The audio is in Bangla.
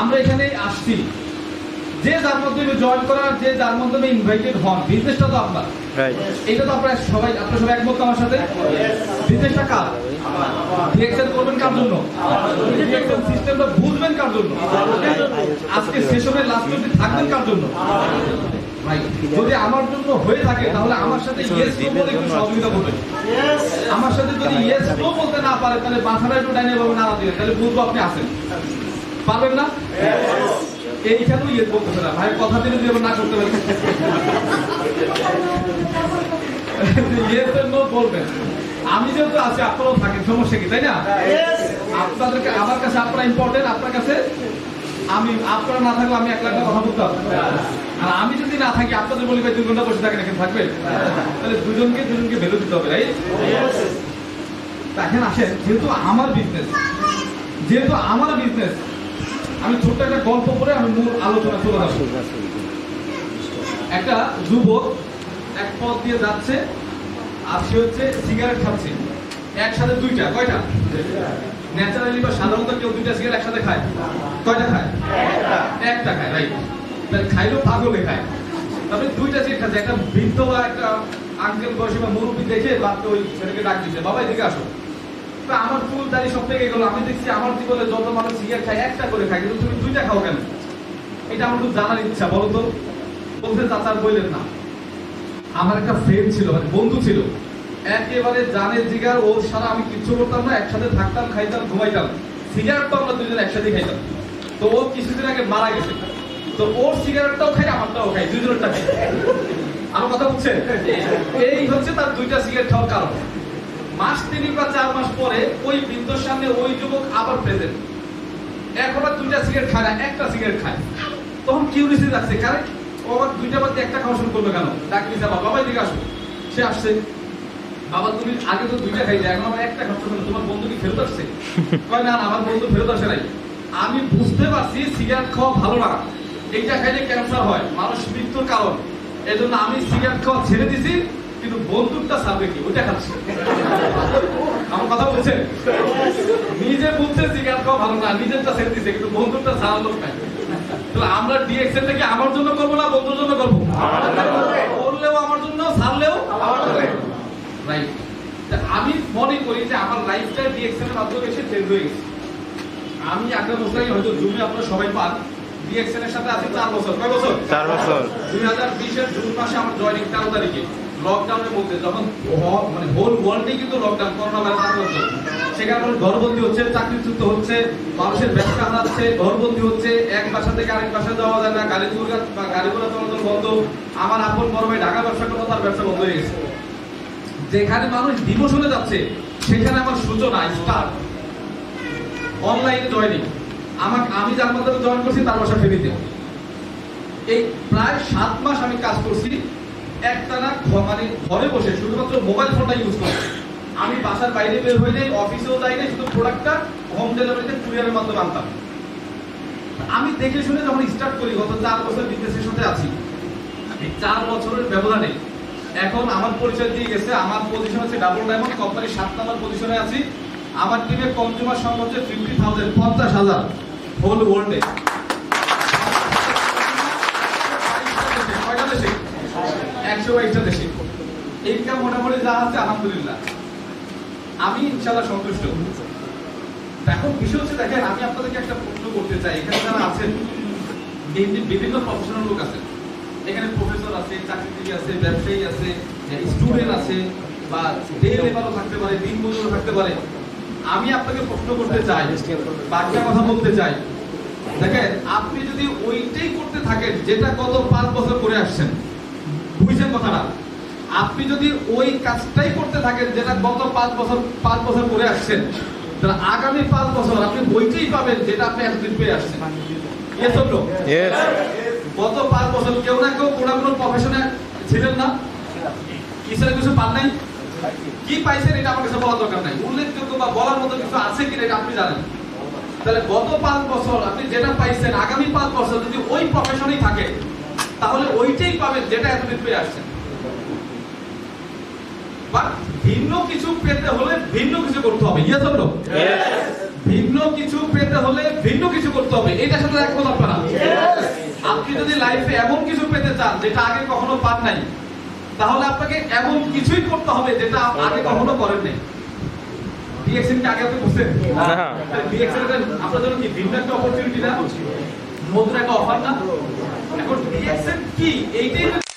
আমরা এখানে আসছি। যে যার মাধ্যমে জয়েন করার যে যার মাধ্যমে ইনভাইটেড হন বিজনেসটা তো আপনার। এটা তো আপনারা সবাই আপনারা সবাই একমত আমার সাথে? বিজনেসটা কার? ডিএক্সএল করবেন কার জন্য? ডিএক্সএল সিস্টেমটা বুঝবেন কার জন্য? আজকে সেশনের লাস্ট অবধি থাকবেন কার জন্য? যদি আমার জন্য হয়ে থাকে তাহলে আমার সাথে ইয়েস নো বলে একটু সহযোগিতা করবেন। আমার সাথে যদি ইয়েস নো বলতে না পারে তাহলে মাথাটা একটু ডাইনে ভাবে না দিলে তাহলে বুঝব আপনি আছেন। পারবেন না? এইখানেও ইয়েস বলতেছে না ভাই কথা দিলে আবার না করতে পারি ইয়েস নো বলবেন আমি যেহেতু আছি আপনারাও থাকেন সমস্যা কি তাই না? আপনাদেরকে আমার কাছে আপনারা ইম্পর্টেন্ট আপনার কাছে আমি আপনারা না থাকলে আমি এক লাখ কথা বলতাম আর আমি যদি না থাকি আপনাদের বলি ভাই দুই ঘণ্টা বসে থাকেন এখানে থাকবে? তাহলে দুজনকে দুজনকে ভ্যালু দিতে হবে রাইট এখন আসেন যেহেতু আমার বিজনেস যেহেতু আমার বিজনেস আমি ছোট্ট একটা গল্প করে আমি মূল আলোচনা চলে আসব। একটা যুবক এক পথ দিয়ে যাচ্ছে আর সে হচ্ছে সিগারেট খাচ্ছে। একসাথে দুইটা কয়টা? ন্যাচারালি বা সাধারণত কেউ দুইটা সিগারেট একসাথে খায়? কয়টা খায়? একটা খায় রাইট তাহলে খাইলেও পাগলে খায়। তারপরে দুইটা সিগারেট খাচ্ছে। একটা বৃদ্ধ বা একটা আঙ্কেল বয়সী বা মুরব্বী দেখে বাপকে ওই ছেলেকে ডাক দিচ্ছে বাবা এদিকে আসো। তা আমার সব থেকে গেলো। আমি দেখছি আমার জীবনে যত মানুষ সিগারেট খায়, একটা করে খায়, কিন্তু তুমি দুইটা খাও কেন? এটা আমার খুব জানার ইচ্ছা, বলো তো। বলতে চাচার বললেন না। আমার একটা ফ্রেন্ড ছিল মানে বন্ধু ছিল। একেবারে জানে জিগার সারা আমি কিচ্ছু করতাম না, একসাথে থাকতাম, খাইতাম, ঘুমাইতাম। সিগারেটটা আমরা দুজন একসাথে খাইতাম। তো ও কিছুদিন আগে মারা গেছে। তো ওর সিগারেটটাও খাই আমারটাও খাই দুজনেরটা খাই আমার কথা বুঝছে এই হচ্ছে তার দুইটা সিগারেট খাওয়ার কারণ। মাস তিন বা চার মাস পরে ওই বৃদ্ধর সামনে ওই যুবক আবার প্রেজেন্ট এখন আর দুইটা সিগারেট খায় না, একটা সিগারেট খায়। তখন কিউরিসি যাচ্ছে? কারণ ও আবার দুইটা বাদ একটা খাওয়া শুরু করল কেন? ডাক দিছে বাবা বাবা এদিকে আসো। সে আসছে। বাবা তুমি আগে তো দুইটা খাইছে এখন আমার একটা খাচ্ছ কেন? তোমার বন্ধু কি ফেরত আসছে? কয়, না আমার বন্ধু ফেরত আসে নাই। আমি বুঝতে পারছি সিগারেট খাওয়া ভালো না। এইটা খাইলে ক্যান্সার হয়, মানুষ মৃত্যুর কারণ। এই জন্য আমি সিগারেট খাওয়া ছেড়ে দিছি। কিন্তু বন্দুকটা সারবে কি? ওইটা খাচ্ছি। আমার কথা বলছেন নিজে বুঝছে সিগারেট খাওয়া ভালো না নিজেরটা ছেড়ে দিছে কিন্তু বন্দুকটা ছাড়ার লোক নাই। তাহলে আমরা ডিএক্সএল থেকে আমার জন্য করব না বন্ধুর জন্য করব? করলেও আমার জন্য ছাড়লেও? রাইট আমি মনে করি যে আমার লাইফটা ডিএক্সএল এর মাধ্যমে এসে চেঞ্জ হয়ে গেছে। আমি একটা বছরই হয়তো জুমে আপনারা সবাই পান। ডিএক্সএল এর সাথে আছি চার বছর। কয় বছর? চার বছর। দুই হাজার বিশের জুন মাসে আমার জয়নিং তেরো তারিখে। লকডাউনের মধ্যে যখন মানে হোল ওয়ার্ল্ডে কিন্তু লকডাউন করোনা ভাইরাস আক্রান্ত সেখানে মানুষ ঘরবন্দি হচ্ছে, চাকরিচ্যুত হচ্ছে, মানুষের ব্যবসা হারাচ্ছে, ঘরবন্দি হচ্ছে, এক বাসা থেকে আরেক বাসা যাওয়া যায় না গাড়ি দুর্গা বা গাড়ি ঘোড়া চলাচল বন্ধ। আমার আপন বড় ভাই ঢাকা ব্যবসা করতো তার ব্যবসা বন্ধ হয়ে গেছে। যেখানে মানুষ ডিমোশনে যাচ্ছে, সেখানে আমার সূচনা স্টার্ট অনলাইন জয়নিং আমাকে আমি যার মাধ্যমে জয়েন করছি, তার বাসা ফেরিতে। এই প্রায় সাত মাস আমি কাজ করছি একটানা মানে ঘরে বসে শুধুমাত্র মোবাইল ফোনটা ইউজ করছি আমি বাসার বাইরে বের অফিসেও যাই শুধু প্রোডাক্টটা হোম ডেলিভারিতে কুরিয়ারের মাধ্যমে আনতাম। আমি দেখে শুনে যখন স্টার্ট করি, গত চার বছর বিজনেসের সাথে আছি এই চার বছরের ব্যবধানে। এখন আমার পরিচয় দিয়ে গেছে, আমার পজিশন হচ্ছে ডাবল ডায়মন্ড কোম্পানির সাত নম্বর পজিশনে আছি। আমার টিমে কনজিউমার হচ্ছে ফিফটি থাউজেন্ড পঞ্চাশ হাজার হোল ওয়ার্ল্ডে একশো বাইশটা দেশে। মোটামুটি যা আছে, আলহামদুলিল্লাহ। আমি ইনশাল্লাহ সন্তুষ্ট। এখন বিষয় হচ্ছে, দেখেন, আমি আপনাদেরকে একটা প্রশ্ন করতে চাই। এখানে যারা আছেন বিভিন্ন প্রফেশনাল লোক আছেন। এখানে প্রফেসর আছে, চাকরিজীবী আছে, ব্যবসায়ী আছে স্টুডেন্ট আছে, বা ডে লেবারও থাকতে পারে দিন মজুরও থাকতে পারে। আমি আপনাকে প্রশ্ন করতে চাই, বাকিটা কথা বলতে চাই। দেখেন, আপনি যদি ওইটাই করতে থাকেন, যেটা গত পাঁচ বছর করে আসছেন বুঝছেন কথাটা আপনি যদি ওই কাজটাই করতে থাকেন যেটা গত পাঁচ বছর পাঁচ বছর করে আসছেন তাহলে আগামী পাঁচ বছর আপনি বইটাই পাবেন যেটা আপনি একদিন পেয়ে আসছেন। গত পাঁচ বছর কেউ না কেউ কোনো না কোনো প্রফেশনে ছিলেন না? কিসের কিছু পান নাই? কি পাইছেন এটা আমার কাছে বলার দরকার নাই। উল্লেখযোগ্য বা বলার মতো কিছু আছে কিনা এটা আপনি জানেন। তাহলে গত পাঁচ বছর আপনি যেটা পাইছেন আগামী পাঁচ বছর যদি ওই প্রফেশনেই থাকে তাহলে ওইটাই পাবেন যেটা এতদিন পেয়ে আসছেন। ভিন্ন কিছু পেতে হলে ভিন্ন কিছু করতে হবে। ইয়েস অর ভিন্ন কিছু পেতে হলে ভিন্ন কিছু করতে হবে। এটার সাথে একমত আপনারা? আপনি যদি লাইফে এমন কিছু পেতে চান যেটা আগে কখনো পান নাই তাহলে আপনাকে এমন কিছুই করতে হবে যেটা আগে কখনো করেন নাই। ডিএক্সএন কি আগে আপনি বুঝছেন। ডিএক্সএন আপনার জন্য কি ভিন্ন একটা অপরচুনিটি না? নতুন একটা অফার না? এখন কি? এইটাই